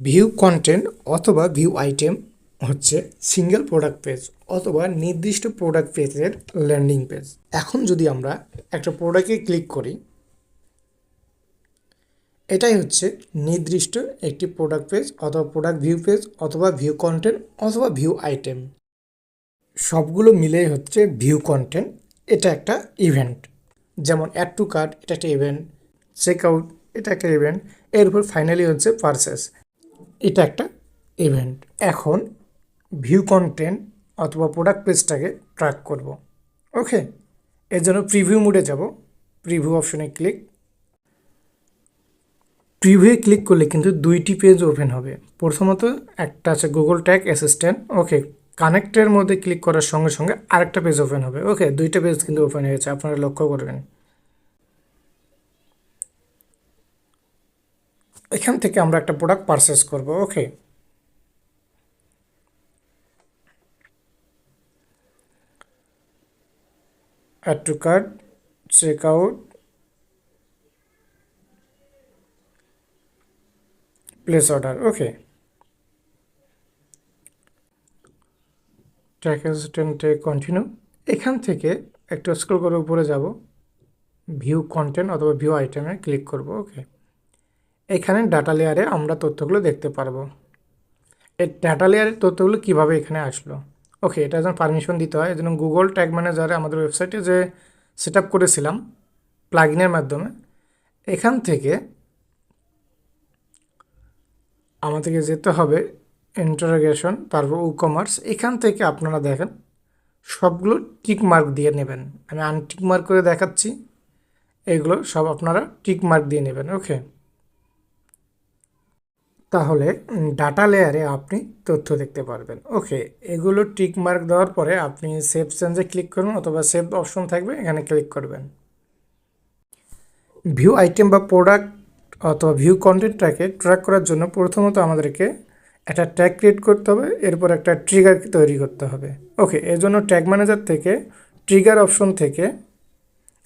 View content অথবা view item হচ্ছে single product page অথবা নির্দিষ্ট প্রোডাক্ট পেজের ল্যান্ডিং পেজ এখন যদি আমরা একটা প্রোডাক্টে ক্লিক করি, এটাই হচ্ছে নির্দিষ্ট একটি প্রোডাক্ট পেজ অথবা প্রোডাক্ট ভিউ পেজ অথবা ভিউ কন্টেন্ট অথবা ভিউ আইটেম সবগুলো মিলেই হচ্ছে ভিউ কন্টেন্ট এটা একটা ইভেন্ট যেমন অ্যাড টু কার্ট এটা একটা ইভেন্ট চেক আউট এটা একটা ইভেন্ট এরপর ফাইনালি হচ্ছে পারচেস এটা একটা ইভেন্ট এখন ভিউ কন্টেন্ট অথবা প্রোডাক্ট পেজটাকে ট্র্যাক করব। ওকে এর জন্য প্রিভিউ মোডে যাব। প্রিভিউ অপশনে ক্লিক প্রিভিউ ক্লিক করলে কিন্তু দুইটি পেজ ওপেন হবে। প্রথমত একটা আছে গুগল ট্যাগ অ্যাসিস্ট্যান্ট ওকে কানেক্টের মধ্যে ক্লিক করার সঙ্গে সঙ্গে আরেকটা পেজ ওপেন হবে। ওকে দুইটা পেজ কিন্তু ওপেন হয়েছে আপনারা লক্ষ্য করবেন। এখান থেকে আমরা একটা প্রোডাক্ট পারচেস করব okay add to cart check out place order okay track অ্যাসিস্ট্যান্টে continue এখান থেকে একটু স্ক্রল করে উপরে যাব ভিউ কন্টেন্ট অথবা ভিউ আইটেমে ক্লিক করব ওকে এখানে ডাটা লেয়ারে আমরা তথ্যগুলো দেখতে পারব। এই ডাটা লেয়ারের তথ্যগুলো কীভাবে এখানে আসলো? ওকে এটা যেন পারমিশন দিতে হয় যেন গুগল ট্যাগ ম্যানেজারে আমাদের ওয়েবসাইটে যে সেট করেছিলাম প্লাগিনের মাধ্যমে, এখান থেকে আমাদেরকে যেতে হবে ইন্টারোগেশন তারপর ই কমার্স এখান থেকে আপনারা দেখেন সবগুলো টিক মার্ক দিয়ে নেবেন। আমি আনটিক মার্ক করে দেখাচ্ছি, এগুলো সব আপনারা টিক মার্ক দিয়ে নেবেন। ওকে তাহলে ডাটা লেয়ারে আপনি তথ্য দেখতে পারবেন। ওকে, এগুলো টিক মার্ক দেওয়ার পরে আপনি সেভ চেঞ্জে ক্লিক করুন অথবা সেভ অপশন থাকবে, এখানে ক্লিক করবেন। ভিউ আইটেম বা প্রোডাক্ট অথবা ভিউ কন্টেন্টটাকে ট্র্যাক করার জন্য প্রথমত আমাদেরকে একটা ট্যাগ ক্রিয়েট করতে হবে, এরপর একটা ট্রিগার তৈরি করতে হবে। ওকে এর জন্য ট্যাগ ম্যানেজার থেকে ট্রিগার অপশন থেকে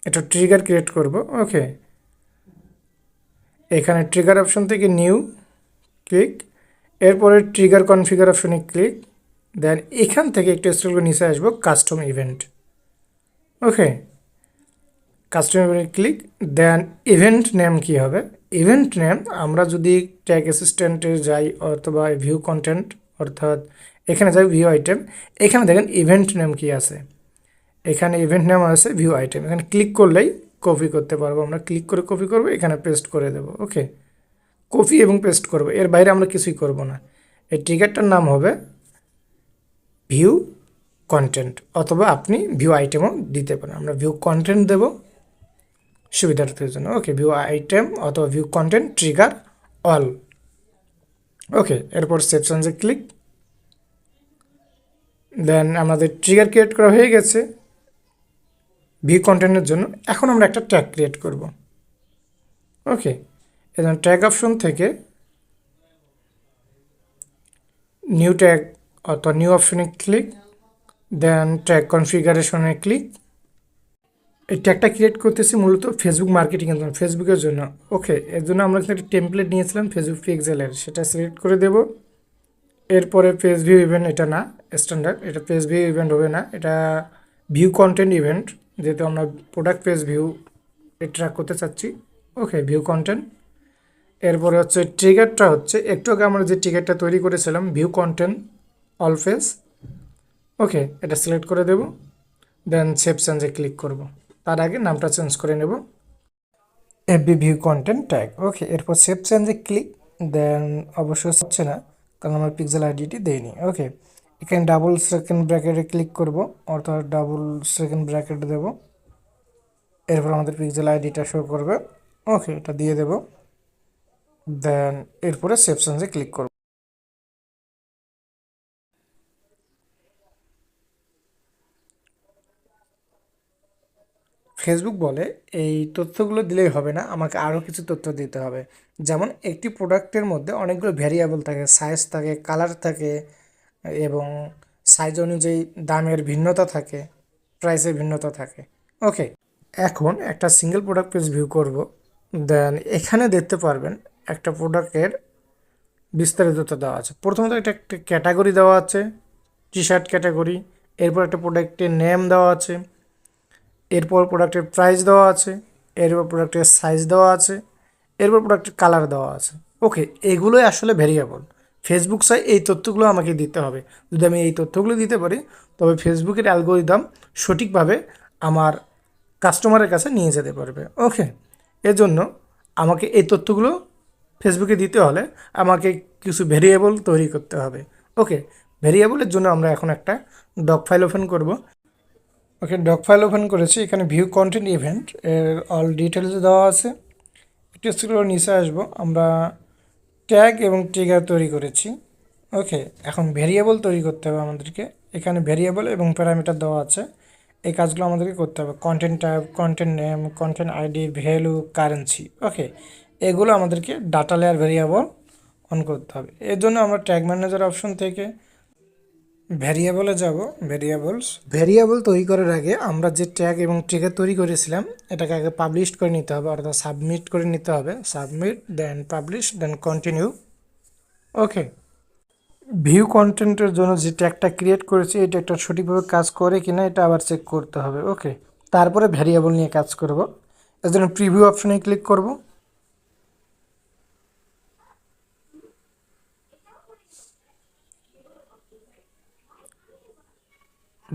একটা ট্রিগার ক্রিয়েট করব। ওকে, এখানে ট্রিগার অপশন থেকে নিউ ক্লিক। এরপরে ট্রিগার কনফিগার অপশনে ক্লিক। দেন এখান থেকে একটু স্ক্রল করে নিচে আসব কাস্টম ইভেন্ট ওকে কাস্টম ইভেন্টে ক্লিক। দেন ইভেন্ট নেম কী হবে? ইভেন্ট নেম আমরা যদি ট্যাগ অ্যাসিস্ট্যান্টে যাই অথবা ভিউ কন্টেন্ট অর্থাৎ এখানে যাই ভিউ আইটেম এখানে দেখেন ইভেন্ট নেম কী আছে। এখানে ইভেন্ট নেম আছে ভিউ আইটেম এখানে ক্লিক করলেই কপি করতে পারব। আমরা ক্লিক করে কপি করব, এখানে পেস্ট করে দেবো। ওকে কপি এবং পেস্ট করব। এর বাইরে আমরা কিছুই করব না। এই ট্রিগারটার নাম হবে ভিউ কন্টেন্ট অথবা আপনি ভিউ আইটেমও দিতে পারেন। আমরা ভিউ কন্টেন্ট দেব সুবিধার্থের জন্য। ওকে ভিউ আইটেম অথবা view content trigger all okay এরপর সেপশনসে ক্লিক দেন আমাদের ট্রিগার ক্রিয়েট করা হয়ে গেছে। ভিউ কন্টেন্টের জন্য। এখন আমরা একটা ট্যাগ ক্রিয়েট করব। ওকে এবং ট্যাগ অপশন থেকে নিউ ট্যাগ অথবা নিউ অপশনে ক্লিক দেন ট্যাগ কনফিগারেশনে ক্লিক এই ট্যাগটা ক্রিয়েট করতেছি মূলত ফেসবুক মার্কেটিংয়ের জন্য ফেসবুকের জন্য। ওকে এর জন্য আমরা একটা টেমপ্লেট নিয়েছিলাম ফেসবুক পিক্সেলের সেটা সিলেক্ট করে দেব। এরপরে পেজ ভিউ ইভেন্ট এটা না স্ট্যান্ডার্ড এটা পেজ ভিউ ইভেন্ট হবে না, এটা ভিউ কন্টেন্ট ইভেন্ট যেহেতু আমরা প্রোডাক্ট পেজ ভিউ ট্র্যাক করতে চাচ্ছি। ওকে ভিউ কন্টেন্ট এরপরে হচ্ছে ট্রিগারটা হচ্ছে, একটু আগে আমরা যে ট্রিগারটা তৈরি করেছিলাম view content all face okay এটা সিলেক্ট করে দেব দেন সেভ চেঞ্জে ক্লিক করব। তার আগে নামটা চেঞ্জ করে নেব। FB view content tag okay এরপর সেভ চেঞ্জে ক্লিক দেন অবশ্যই হচ্ছে না, কারণ আমার পিক্সেল আইডিটি দেয়নি ওকে এখানে ডাবল সেকেন্ড ব্র্যাকেটে ক্লিক করব, অর্থাৎ ডাবল সেকেন্ড ব্র্যাকেট দেব, এরপর আমাদের পিক্সেল আইডিটা শো করবে ওকে এটা দিয়ে দেবো। দেন এরপরে সেভ চেঞ্জে ক্লিক করব। ফেসবুক বলে, এই তথ্যগুলো দিলেই হবে না, আমাকে আরও কিছু তথ্য দিতে হবে। যেমন, একটি প্রোডাক্টের মধ্যে অনেকগুলো ভ্যারিয়েবল থাকে সাইজ থাকে কালার থাকে, এবং সাইজ অনুযায়ী দামের ভিন্নতা থাকে প্রাইসের ভিন্নতা থাকে। ওকে এখন একটা সিঙ্গেল প্রোডাক্ট পেজ ভিউ করব। দেন এখানে দেখতে পারবেন একটা প্রোডাক্টের বিস্তারিত দেওয়া আছে। প্রথমত এটা একটা ক্যাটাগরি দেওয়া আছে টি শার্ট ক্যাটাগরি এরপর একটা প্রোডাক্টের নেম দেওয়া আছে, এরপর প্রোডাক্টের প্রাইস দেওয়া আছে, এরপর প্রোডাক্টের সাইজ দেওয়া আছে, এরপর প্রোডাক্টের কালার দেওয়া আছে। ওকে এগুলোই আসলে ভেরিয়েবল ফেসবুক সাই এই তথ্যগুলো আমাকে দিতে হবে। যদি আমি এই তথ্যগুলো দিতে পারি, তবে ফেসবুকের অ্যালগোরিদম সঠিকভাবে আমার কাস্টমারের কাছে নিয়ে যেতে পারবে। ওকে এজন্য আমাকে এই তথ্যগুলো ফেসবুকে দিতে হলে আমাকে কিছু ভেরিয়েবল তৈরি করতে হবে। ওকে ভেরিয়েবলের জন্য আমরা এখন একটা ডক ফাইল ওপেন করব। ওকে ডক ফাইল ওপেন করেছি, এখানে ভিউ কন্টেন্ট ইভেন্ট এর অল ডিটেলস দেওয়া আছে। স্ক্রোল নিচে আসব, আমরা ট্যাগ এবং ট্রিগার তৈরি করেছি। ওকে এখন ভেরিয়েবল তৈরি করতে হবে আমাদেরকে। এখানে ভেরিয়েবল এবং প্যারামিটার দেওয়া আছে। এই কাজগুলো আমাদেরকে করতে হবে। Content type content name content ID value currency okay এগুলো আমাদেরকে ডাটা লেয়ার ভেরিয়েবল অন করতে হবে। এর জন্য আমরা ট্যাগ ম্যানেজার অপশন থেকে ভ্যারিয়েবলে যাব ভ্যারিয়েবলস ভ্যারিয়েবল তৈরি করার আগে আমরা যে ট্যাগ এবং ট্রিগার তৈরি করেছিলাম, এটাকে আগে পাবলিশ করে নিতে হবে, অর্থাৎ সাবমিট করে নিতে হবে। Submit then publish then continue okay view কন্টেন্টের জন্য যে ট্যাগটা ক্রিয়েট করেছি, এটা একটা সঠিকভাবে কাজ করে কিনা, এটা আবার চেক করতে হবে। ওকে তারপরে ভ্যারিয়েবল নিয়ে কাজ করব। এর জন্য প্রিভিউ অপশনে ক্লিক করব।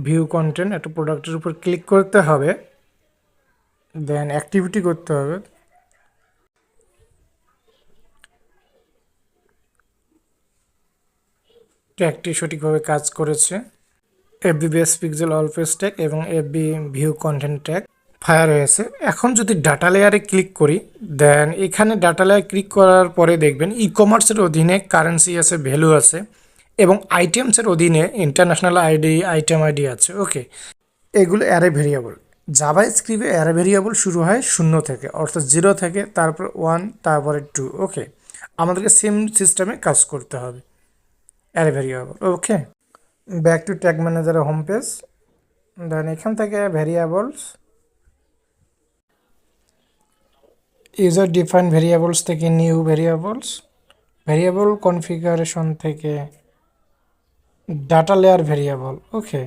ভিউ কন্টেন্ট একটা প্রোডাক্টের উপর ক্লিক করতে হবে দেন অ্যাক্টিভিটি করতে হবে। ট্যাগটি সঠিকভাবে কাজ করেছে। FB base pixel all page tag এবং FB view content tag fire হয়েছে। এখন যদি ডাটা লেয়ারে ক্লিক করি দেন এখানে ডাটা লেয়ার ক্লিক করার পরে দেখবেন ই কমার্সের অধীনে কারেন্সি আছে ভ্যালু আছে। এবং আইটেমসের অধীনে ইন্টারন্যাশনাল আইডি আইটেম আইডি আছে ওকে এগুলো অ্যারে ভেরিয়েবল জাভা স্ক্রিপে অ্যারে ভেরিয়েবল শুরু হয় শূন্য থেকে, অর্থাৎ জিরো থেকে, তারপর ওয়ান তারপরে টু ওকে আমাদেরকে সেম সিস্টেমে কাজ করতে হবে array variable okay back to tag ম্যানেজারের হোম পেজ দেন এখান থেকে ভেরিয়েবলস ইউজার ডিফাইন ভেরিয়েবলস থেকে নিউ ভেরিয়েবলস ভেরিয়েবল কনফিগারেশন থেকে ডাটা লেয়ার ভেরিয়েবল ওকে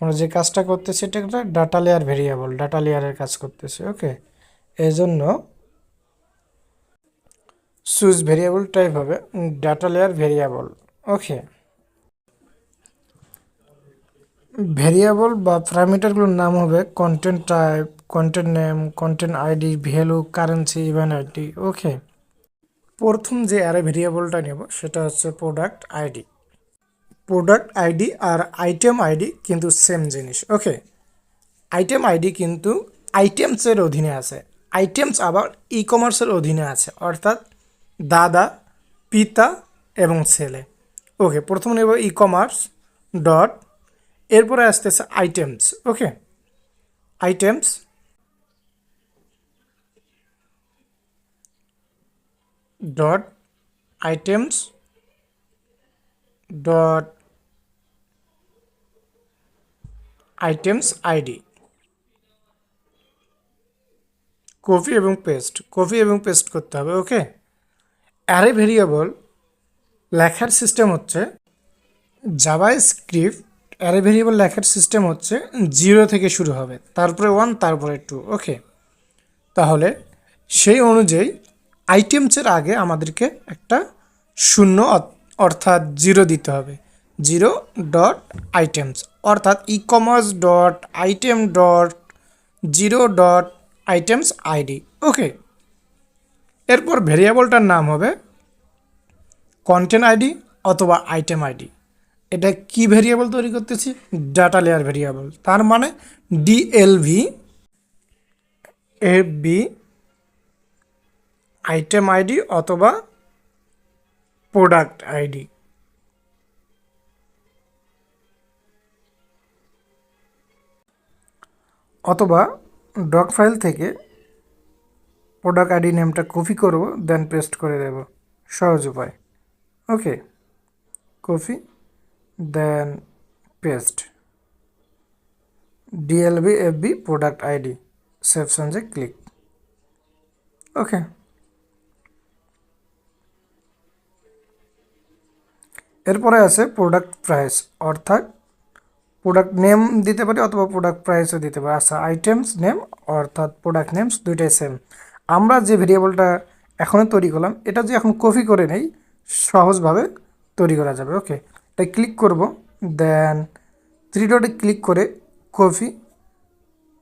আমরা যে কাজটা করতেছি, এটা একটা ডাটা লেয়ার ভেরিয়েবল ডাটা লেয়ারের কাজ করতেছি ওকে এই জন্য সুইচ ভেরিয়েবল টাইপ হবে data layer variable okay variable বা প্যারামিটারগুলোর নাম হবে content type content name content ID value currency event ID okay প্রথম যে অ্যারে ভেরিয়েবলটা নেব, সেটা হচ্ছে প্রোডাক্ট আইডি প্রোডাক্ট আইডি আর আইটেম আইডি কিন্তু সেম জিনিস ওকে আইটেম আইডি কিন্তু আইটেমসের অধীনে আছে। আইটেমস আবার ই কমার্সের অধীনে আছে, অর্থাৎ দাদা, পিতা এবং ছেলে। ওকে প্রথমে নেব ই কমার্স ডট এরপরে আসতেছে items okay items dot items dot items ID copy এবং পেস্ট কপি এবং পেস্ট করতে হবে ওকে অ্যারে ভেরিয়েবল লেখার সিস্টেম হচ্ছে জাভা স্ক্রিপ্ট অ্যারে ভেরিয়েবল লেখার সিস্টেম হচ্ছে জিরো থেকে শুরু হবে, তারপরে ওয়ান তারপরে টু ওকে তাহলে সেই অনুযায়ী আইটেমসের আগে আমাদেরকে একটা শূন্য অর্থাৎ জিরো দিতে হবে। Zero dot items. অর্থাৎ e commerce dot item dot zero dot items ID. Okay. এরপর ভেরিয়েবলটার নাম হবে কন্টেন্ট আইডি অথবা আইটেম আইডি। এটা কি ভেরিয়েবল তৈরি করতেছি? Data layer variable. তার মানে DLV F B item ID অথবা প্রোডাক্ট আইডি অথবা ডক ফাইল থেকে প্রোডাক্ট আইডি নেমটা কপি করব দেন পেস্ট করে দেব। সহজ উপায়। Okay copy then paste DLB FB product ID save সঞ্জে click okay এরপরে আছে প্রোডাক্ট প্রাইস অর্থাৎ প্রোডাক্ট নেম দিতে পারি অথবা প্রোডাক্ট প্রাইসও দিতে পারি। আচ্ছা আইটেমস নেম অর্থাৎ প্রোডাক্ট নেমস দুইটাই সেম আমরা যে ভেরিয়েবলটা এখনও তৈরি করলাম, এটা যে এখন কপি করে নেই, সহজভাবে তৈরি করা যাবে। ওকে তাই ক্লিক করব দেন থ্রি ডটে ক্লিক করে কপি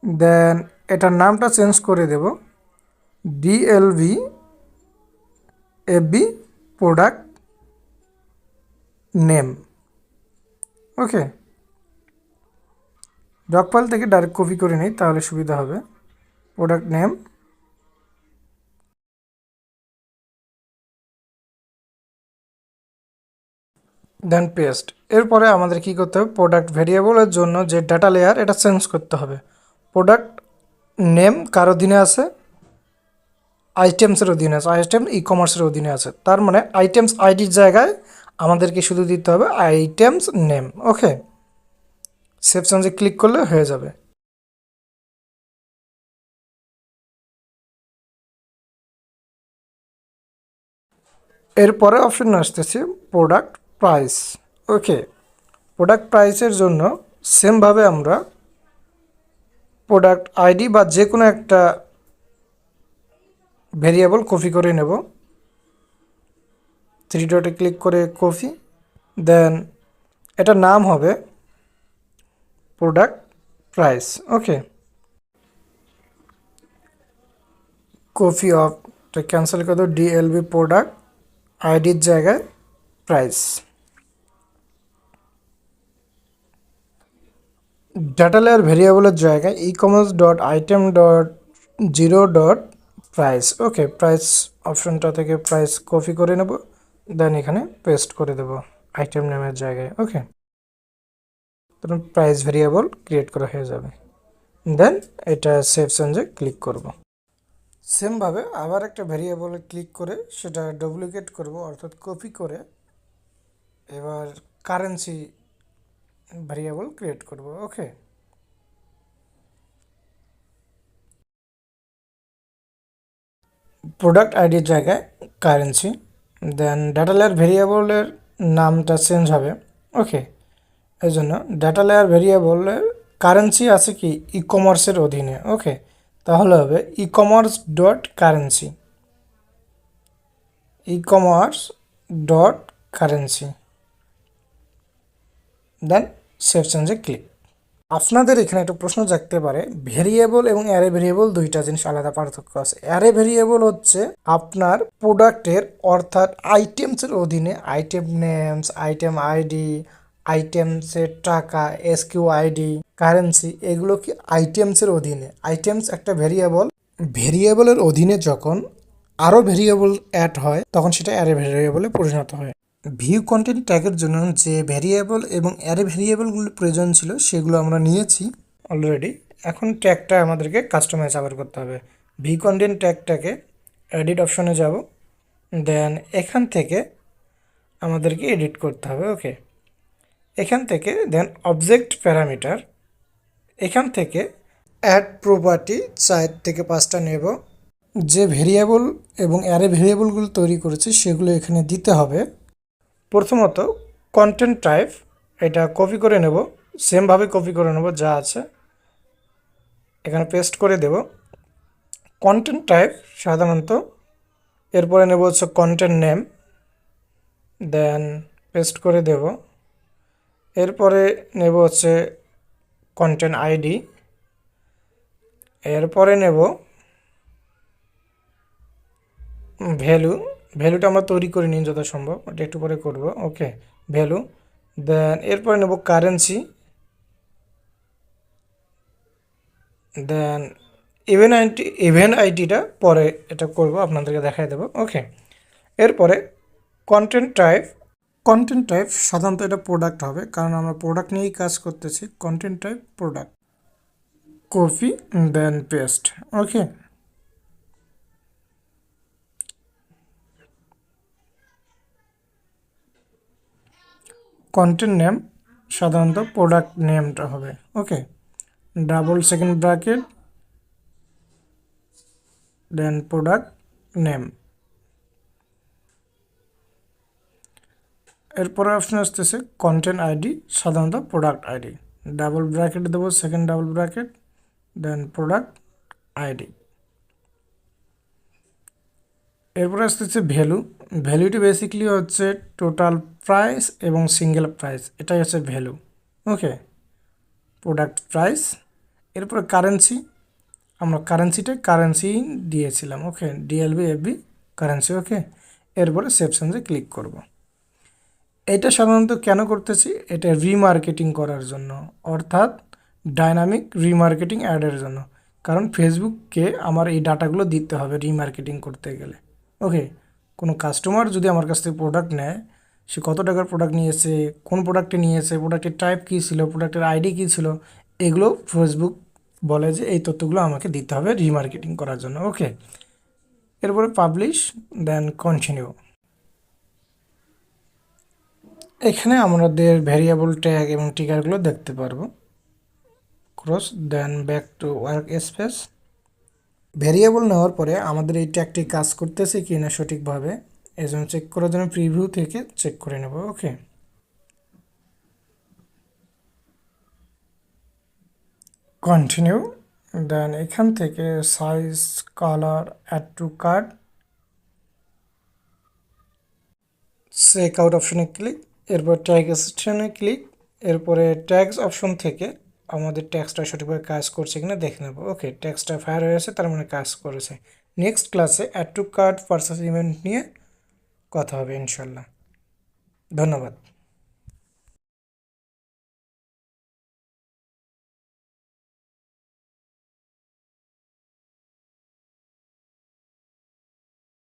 দেন এটার নামটা চেঞ্জ করে দেব DLV FB product name. Okay. Doc file থেকে ডাইরেক্ট কপি করে নিই, তাহলে সুবিধা হবে। Product name. Then paste. এরপরে আমাদের কি করতে হবে? প্রোডাক্ট ভেরিয়েবলের জন্য যে ডাটা লেয়ার, এটা চেঞ্জ করতে হবে। প্রোডাক্ট নেম কার অধীনে আছে? আইটেমসের অধীনে আছে। আইটেম ই কমার্সের অধীনে আছে। তার মানে আইটেমস আইডির জায়গায় আমাদেরকে শুধু দিতে হবে আইটেমস নেম ওকে সেভ চেঞ্জে ক্লিক করলে হয়ে যাবে। এরপরে অপশন আসতেছে প্রোডাক্ট প্রাইস ওকে প্রোডাক্ট প্রাইসের জন্য সেমভাবে আমরা প্রোডাক্ট আইডি বা যে কোনো একটা ভেরিয়েবল কপি করে নেব। থ্রি ডটে ক্লিক করে কপি দেন এটার নাম হবে product price okay copy of cancel করে দেবো ডিএলবি প্রোডাক্ট আইডির জায়গায় প্রাইস ডাটা লেয়ার ভেরিয়েবলের জায়গায় e commerce dot item dot zero dot price okay price অপশনটা থেকে প্রাইস কপি করে নেব। দেন এখানে পেস্ট করে দেব আইটেম নেমের জায়গায় ওকে তখন প্রাইস ভেরিয়েবল ক্রিয়েট করা হয়ে যাবে। দেন এটা সেভ চেঞ্জে ক্লিক করব। সেমভাবে আবার একটা ভেরিয়েবলে ক্লিক করে সেটা ডুপ্লিকেট করব, অর্থাৎ কপি করে এবার কারেন্সি ভেরিয়েবল ক্রিয়েট করব ওকে প্রোডাক্ট আইডির জায়গায় কারেন্সি দেন ডাটা লেয়ার ভেরিয়েবলের নামটা চেঞ্জ হবে। ওকে এই জন্য ডাটা লেয়ার ভেরিয়েবলের কারেন্সি আছে কি? ই কমার্সের অধীনে। ওকে তাহলে হবে e commerce dot currency e commerce dot currency then save চেঞ্জে click আপনাদের এখানে একটা প্রশ্ন জাগতে পারে। ভেরিয়েবল এবং অ্যারে ভেরিয়েবল দুইটা জিনিস আলাদা পার্থক্য আছে। অ্যারে ভেরিয়েবল হচ্ছে আপনার প্রোডাক্টের অর্থাৎ আইটেমসের অধীনে আইটেম নেমস, আইটেম আইডি, আইটেমসের টাকা, এসকিউ আইডি, কারেন্সি, এগুলো কি আইটেমসের অধীনে? আইটেমস একটা ভেরিয়েবল। ভেরিয়েবলের অধীনে যখন আরও ভেরিয়েবল অ্যাড হয়, তখন সেটা অ্যারে ভেরিয়েবলে পরিণত হয়। ভিউ কন্টেন্ট ট্যাগের জন্য যে ভেরিয়েবল এবং অ্যারে ভেরিয়েবলগুলো প্রয়োজন ছিল, সেগুলো আমরা নিয়েছি অলরেডি এখন ট্যাগটা আমাদেরকে কাস্টমাইজ আবার করতে হবে। ভি কন্টেন্ট ট্যাগটাকে এডিট অপশনে যাব। দেন এখান থেকে আমাদেরকে এডিট করতে হবে ওকে এখান থেকে দেন অবজেক্ট প্যারামিটার এখান থেকে অ্যাড প্রপার্টি চার থেকে পাঁচটা নেব। যে ভেরিয়েবল এবং অ্যারে ভেরিয়েবলগুলো তৈরি করেছি, সেগুলো এখানে দিতে হবে। প্রথমত কন্টেন্ট টাইপ এটা কপি করে নেব সেমভাবে কপি করে নেব যা আছে। এখানে পেস্ট করে দেব। কন্টেন্ট টাইপ সাধারণত, এরপরে নেব হচ্ছে কন্টেন্ট নেম দেন পেস্ট করে দেব। এরপরে নেব হচ্ছে কন্টেন্ট আইডি এরপরে নেব ভ্যালু। ভ্যালুটা আমরা তৈরি করে নিই যত সম্ভব ওটা একটু পরে করব, ওকে, ভ্যালু, দেন এরপরে নেব currency, then event ID event আইটিটা পরে এটা করব, আপনাদেরকে দেখাই দেবো, ওকে, এরপরে কন্টেন্ট টাইপ কন্টেন্ট টাইপ সাধারণত এটা প্রোডাক্ট হবে, কারণ আমরা প্রোডাক্ট নিয়েই কাজ করতেছি content type product copy then paste okay content name সাধারণত প্রোডাক্ট নেমটা হবে okay double second bracket then product name এরপরে অপশন আসতেছে কন্টেন্ট আইডি সাধারণত প্রোডাক্ট আইডি ডাবল ব্র্যাকেট দেবো second double bracket then product ID এরপরে আসতেছে ভ্যালু। ভ্যালুটি বেসিকলি হচ্ছে টোটাল প্রাইস এবং সিঙ্গেল প্রাইস এটাই হচ্ছে ভ্যালু। ওকে প্রোডাক্ট প্রাইস এরপরে কারেন্সি আমরা কারেন্সিটা কারেন্সি দিয়েছিলাম okay DLB FB currency okay এরপরে সেপশনসে ক্লিক করব। এটা সাধারণত কেন করতেছি? এটা রিমার্কেটিং করার জন্য, অর্থাৎ ডাইনামিক রিমার্কেটিং অ্যাডের জন্য। কারণ ফেসবুককে আমার এই ডাটাগুলো দিতে হবে রিমার্কেটিং করতে গেলে। ওকে, কোনো কাস্টমার যদি আমার কাছ থেকে প্রোডাক্ট নেয়, সে কত টাকার প্রোডাক্ট নিয়েছে, কোন প্রোডাক্টে নিয়েছে প্রোডাক্টের টাইপ কী ছিল প্রোডাক্টের আইডি কী ছিল, এগুলো ফেসবুক বলে যে এই তথ্যগুলো আমাকে দিতে হবে রিমার্কেটিং করার জন্য। ওকে, এরপরে পাবলিশ দেন কন্টিনিউ এখানে আমাদের ভ্যারিয়েবল ট্যাগ এবং টিকারগুলো দেখতে পারব। Cross then back to workspace variable নেওয়ার পরে আমাদের এই ট্যাগটি কাজ করতেছে কি না সঠিকভাবে এই জন্য চেক করার জন্য প্রিভিউ থেকে চেক করে নেব, ওকে? কন্টিনিউ দেন এখান থেকে size colour add to cart check out অপশনে ক্লিক এরপর ট্যাগ অ্যাসিস্ট্যান্টে ক্লিক এরপরে ট্যাগস অপশন থেকে আমাদের ট্যাক্সটা সঠিকভাবে কাজ করছে কিনা দেখে নেব। ওকে ট্যাক্সটা ফায়ার হয়ে হয়েছে তার মানে কাজ করেছে। নেক্সট ক্লাসে add to card purchase event নিয়ে কথা হবে, ইনশাল্লাহ। ধন্যবাদ।